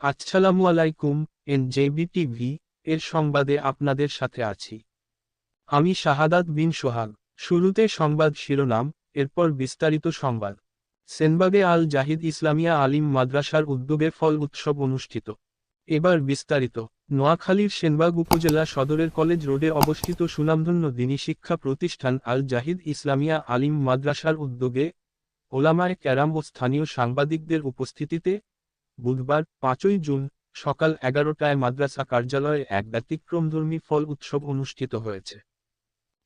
আসসালামু আলাইকুম N TV, এর সংবাদে আপনাদের সাথে আছি। আমি শাহাদাত বিন সোহাগ। শুরুতে সংবাদ শিরোনাম, এরপর বিস্তারিত সংবাদ। সেনবাগে আল জাহিদ ইসলামিয়া আলিম মাদ্রাসার উদ্যোগে ফল উৎসব অনুষ্ঠিত। এবার বিস্তারিত। নোয়াখালীর সেনবাগ উপজেলা সদরের কলেজ রোডে অবস্থিত সুনামধন্য দিনী শিক্ষা প্রতিষ্ঠান আল জাহিদ ইসলামিয়া আলিম মাদ্রাসার উদ্যোগে ওলামায় ক্যারাম ও স্থানীয় সাংবাদিকদের উপস্থিতিতে বুধবার পাঁচই জুন সকাল এগারোটায় মাদ্রাসা কার্যালয়ে এক ব্যতিক্রমধর্মী ফল উৎসব অনুষ্ঠিত হয়েছে।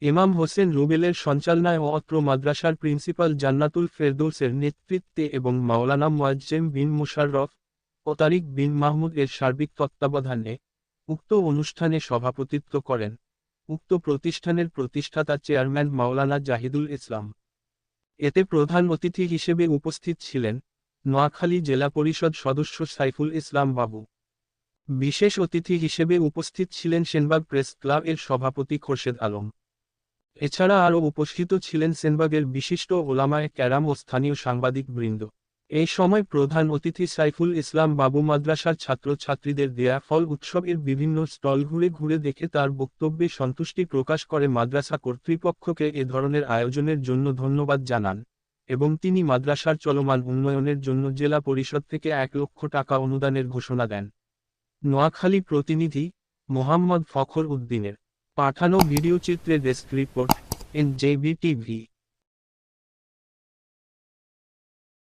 ইমাম হোসেন রুবেলের সঞ্চালনায় অত্র মাদ্রাসার প্রিন্সিপাল জান্নাতুল ফেরদৌসের নেতৃত্বে এবং মাওলানা মোয়াজ্জেম বিন মুশাররফ ও তারিক বিন মাহমুদ এর সার্বিক তত্ত্বাবধানে উক্ত অনুষ্ঠানে সভাপতিত্ব করেন। উক্ত প্রতিষ্ঠানের প্রতিষ্ঠাতা চেয়ারম্যান মাওলানা জাহিদুল ইসলাম। এতে প্রধান অতিথি হিসেবে উপস্থিত ছিলেন নোয়াখালী জেলা পরিষদ সদস্য সাইফুল ইসলাম বাবু। বিশেষ অতিথি হিসেবে উপস্থিত ছিলেন সেনবাগ প্রেস ক্লাব এর সভাপতি খোরশেদ আলম। এছাড়া আরও উপস্থিত ছিলেন সেনবাগের বিশিষ্ট ওলামায় ক্যারাম ও স্থানীয় সাংবাদিক বৃন্দ এই সময় প্রধান অতিথি সাইফুল ইসলাম বাবু মাদ্রাসার ছাত্রছাত্রীদের দেয়া ফল উৎসবের বিভিন্ন স্টল ঘুরে ঘুরে দেখে তার বক্তব্যে সন্তুষ্টি প্রকাশ করে মাদ্রাসা কর্তৃপক্ষকে এ ধরনের আয়োজনের জন্য ধন্যবাদ জানান। এবং তিনি মাদ্রাসার চলমান উন্নয়নের জন্য জেলা পরিষদ থেকে এক লক্ষ টাকা অনুদানের ঘোষণা দেন। নোয়াখালী প্রতিনিধি মোহাম্মদ ফখর উদ্দিনের পাঠানো ভিডিও চিত্রে desk report N JB TV.